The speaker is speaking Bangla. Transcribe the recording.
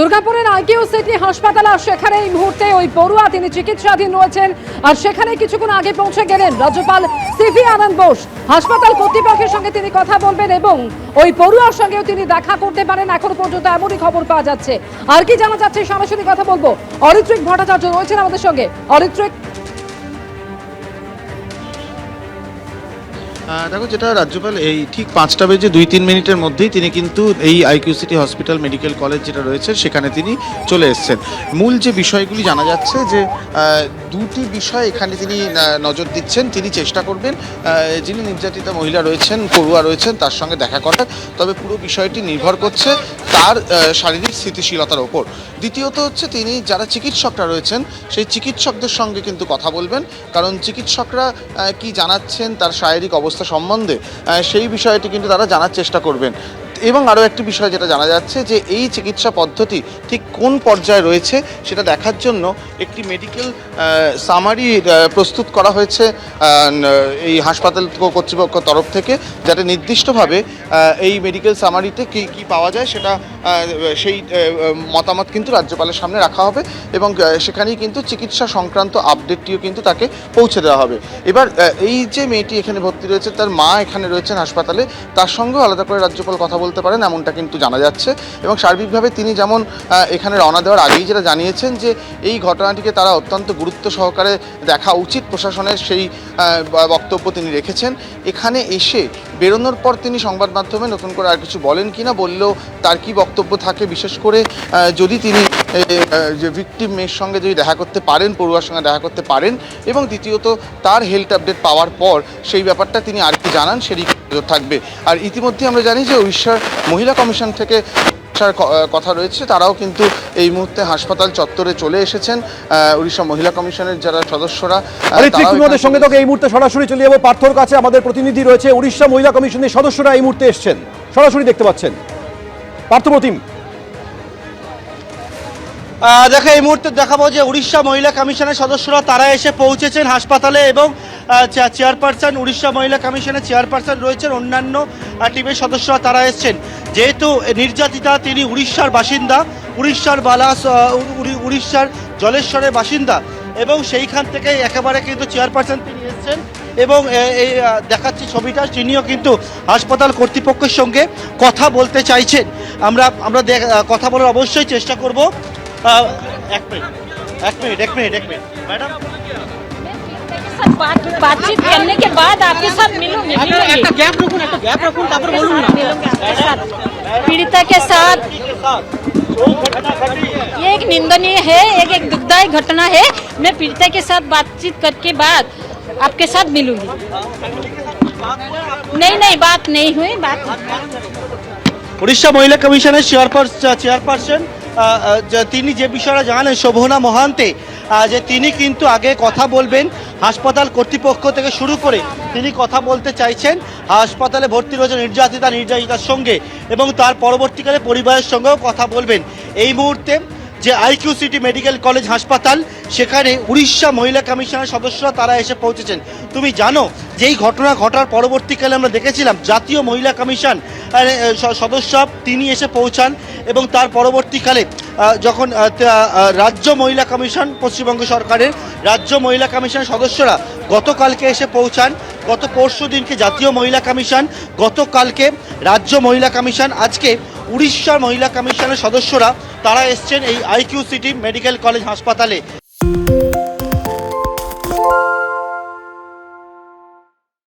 দুর্গাপুরের আইকিউ সিটি হাসপাতাল, আর সেখানে এই মুহূর্তে ওই পড়ুয়া তিনি চিকিৎসাধীন রয়েছেন। আর সেখানে কিছুক্ষণ আগে পৌঁছে গেলেন রাজ্যপাল সিভি আনন্দ বোস। হাসপাতাল কর্তৃপক্ষের সঙ্গে তিনি কথা বলবেন এবং ওই পড়ুয়ার সঙ্গেও তিনি দেখা করতে পারেন। এখন পর্যন্ত এমনই খবর পাওয়া যাচ্ছে। আর কি জানা যাচ্ছে সরাসরি কথা বলব। অরিত্রিক ভট্টাচার্য রয়েছেন আমাদের সঙ্গে। অরিত্রিক দেখো যেটা রাজ্যপাল, এই ঠিক পাঁচটা বেজে দুই তিন মিনিটের মধ্যেই তিনি কিন্তু এই IQ city hospital medical college যেটা রয়েছে, সেখানে তিনি চলে এসেছেন। মূল যে বিষয়গুলি জানা যাচ্ছে যে দুটি বিষয় এখানে তিনি নজর দিচ্ছেন, তিনি চেষ্টা করবেন যিনি নির্যাতিতা মহিলা রয়েছেন, পড়ুয়া রয়েছেন, তার সঙ্গে দেখা করার, তবে পুরো বিষয়টি নির্ভর করছে তার শারীরিক স্থিতিশীলতার ওপর। দ্বিতীয়ত হচ্ছে তিনি যারা চিকিৎসকরা রয়েছেন, সেই চিকিৎসকদের সঙ্গে কিন্তু কথা বলবেন, কারণ চিকিৎসকরা কি জানাচ্ছেন, তার শারীরিক অবস্থা সম্বন্ধে সেই বিষয়টি কিন্তু তারা জানার চেষ্টা করবেন। এবং আরও একটি বিষয় যেটা জানা যাচ্ছে যে এই চিকিৎসা পদ্ধতি ঠিক কোন পর্যায়ে রয়েছে সেটা দেখার জন্য একটি মেডিকেল সামারি প্রস্তুত করা হয়েছে এই হাসপাতাল কর্তৃপক্ষ তরফ থেকে যাতে নির্দিষ্টভাবে এই মেডিকেল সামারিতে কী কী পাওয়া যায় সেটা সেই মতামত কিন্তু রাজ্যপালের সামনে রাখা হবে এবং সেখানেই কিন্তু চিকিৎসা সংক্রান্ত আপডেটটিও কিন্তু তাকে পৌঁছে দেওয়া হবে। এবার এই যে মেয়েটি এখানে ভর্তি রয়েছে, তার মা এখানে রয়েছেন হাসপাতালে, তার সঙ্গেও আলাদা করে রাজ্যপাল কথা বলতে পারেন, এমনটা কিন্তু জানা যাচ্ছে। এবং সার্বিকভাবে তিনি যেমন এখানে রওনা দেওয়ার আগেই যেটা জানিয়েছেন যে, এই ঘটনাটিকে তারা অত্যন্ত গুরুত্ব সহকারে দেখা উচিত প্রশাসনের সেই বক্তব্য তিনি রেখেছেন। এখানে এসে বেরোনোর পর তিনি সংবাদ মাধ্যমে নতুন করে আর কিছু বলেন কি না, বললেও তার কি বক্তব্য থাকে, বিশেষ করে যদি তিনি যে ভিকটিম মেয়ের সঙ্গে যদি দেখা করতে পারেন, পড়ুয়ার সঙ্গে দেখা করতে পারেন এবং দ্বিতীয়ত তার হেলথ আপডেট পাওয়ার পর সেই ব্যাপারটা তিনি আর কি জানান নজর থাকবে। আর ইতিমধ্যে আমরা জানি যে উড়িষ্যার মহিলা কমিশন থেকে আসার কথা রয়েছে তারাও কিন্তু এই মুহূর্তে হাসপাতাল চত্বরে চলে এসেছেন। উড়িষ্যা মহিলা কমিশনের যারা সদস্যরা আমাদের সঙ্গে তোকে এই মুহূর্তে সরাসরি চলে যাব। পার্থর কাছে আমাদের প্রতিনিধি রয়েছে। উড়িষ্যা মহিলা কমিশনের সদস্যরা এই মুহূর্তে এসছেন। সরাসরি দেখতে পাচ্ছেন। পার্থপ্রতিম। আহ, দেখো এই মুহূর্তে দেখাবো যে উড়িষ্যা মহিলা কমিশনের সদস্যরা তারা এসে পৌঁছেছেন হাসপাতালে এবং চেয়ারপারসন, উড়িষ্যা মহিলা কমিশনের চেয়ারপারসন রয়েছেন। অন্যান্য টিমের সদস্যরা তারা এসছেন। যেহেতু নির্যাতিতা, তিনি উড়িষ্যার বাসিন্দা, উড়িষ্যার বালাস উড়িষ্যার জলেশ্বরের বাসিন্দা। এবং সেইখান থেকে একেবারে কিন্তু চেয়ারপারসন তিনি এসছেন। এবং এই দেখাচ্ছি ছবিটা, তিনিও কিন্তু হাসপাতাল কর্তৃপক্ষের সঙ্গে কথা বলতে চাইছেন। আমরা আমরা কথা বলার অবশ্যই চেষ্টা করব। এক মিনিট এক মিনিট এক মিনিট এক মিনিট। ম্যাডাম? बात बातचीत करने के बाद आपके साथ मिलूंगी मिलूंगी একটা গ্যাপ রাখুন একটা গ্যাপ রাখুন তারপর বলুন না मिलूंगी आपके साथ पीड़िता के साथ के साथ जो घटना घटी है ये एक निंदनीय है एक एक दुखदायी घटना है मैं पीड़िता के साथ बातचीत करके बाद आपके साथ मिलूंगी नहीं नहीं बात नहीं हुई बात উড়িষ্যা মহিলা কমিশনের চেয়ারপারসন চেয়ারপারসন তিনি যে বিষয়টা জানালেন শোভনা মহান্তে আহ, যে তিনি কিন্তু আগে কথা বলবেন হাসপাতাল কর্তৃপক্ষ থেকে শুরু করে তিনি কথা বলতে চাইছেন। হাসপাতালে ভর্তি রয়েছে নির্যাতিতা, নির্যাতিতার সঙ্গে এবং তার পরবর্তীকালে পরিবারের সঙ্গেও কথা বলবেন। এই মুহূর্তে যে আইকিউ সিটি মেডিকেল কলেজ হাসপাতাল, সেখানে উড়িষ্যা মহিলা কমিশনের সদস্যরা তারা এসে পৌঁছেছেন। তুমি জানো যে এই ঘটনা ঘটার পরবর্তীকালে আমরা দেখেছিলাম জাতীয় মহিলা কমিশন সদস্য তিনি এসে পৌঁছান এবং তার পরবর্তীকালে যখন রাজ্য মহিলা কমিশন, পশ্চিমবঙ্গ সরকারের রাজ্য মহিলা কমিশন সদস্যরা গতকালকে এসে পৌঁছান। গত পরশু দিনকে জাতীয় মহিলা কমিশন, গতকালকে রাজ্য মহিলা কমিশন, আজকে উড়িষ্যার মহিলা কমিশনের সদস্যরা, তারা এসছেন এই আইকিউ সিটি মেডিকেল কলেজ হাসপাতালে।